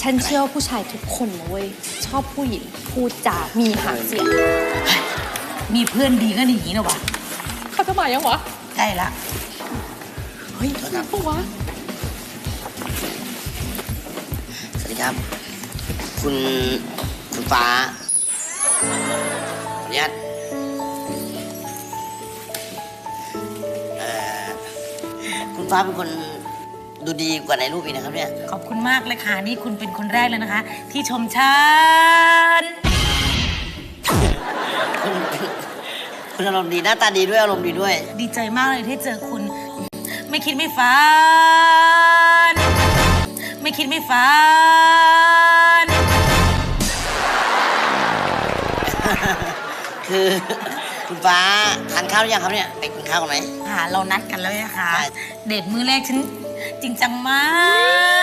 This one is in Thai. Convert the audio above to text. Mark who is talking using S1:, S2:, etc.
S1: ฉันเชื่อว่าผู้ชายทุกคนนะเว้ยชอบผู้หญิงพูดจามีหางเสียง
S2: มีเพื่อนดีก็หนีนะวะ
S1: เขาจะมายังวะ
S2: ใกล้ละ
S1: เฮ้ยปะวะ
S3: สวัสดีครับ คุณคุณฟ้าขออนุญาตเอ่อคุณฟ้าเป็นคน ดูดีกว่าในรูปอีกนะครับเนี่ย
S2: ขอบคุณมากเลยค่ะนี่คุณเป็นคนแรกเลยนะคะ ที่ชมฉัน
S3: คุณคุณอารมณ์ดีหน้าตาดีด้วยอารมณ์ดีด้วย
S2: ดีใจมากเลยที่เจอคุณ ไม่คิดไม่ฝันไม่คิดไม่ฝัน
S3: คือคุณฟ้าทานข้าวหรือยังครับเนี่ยไปกินข้าวกันไหม
S2: ค่ะเรานัดกันแล้วนะคะ
S3: ใช่
S2: เดทมือแรกฉันจ ริงจังมาก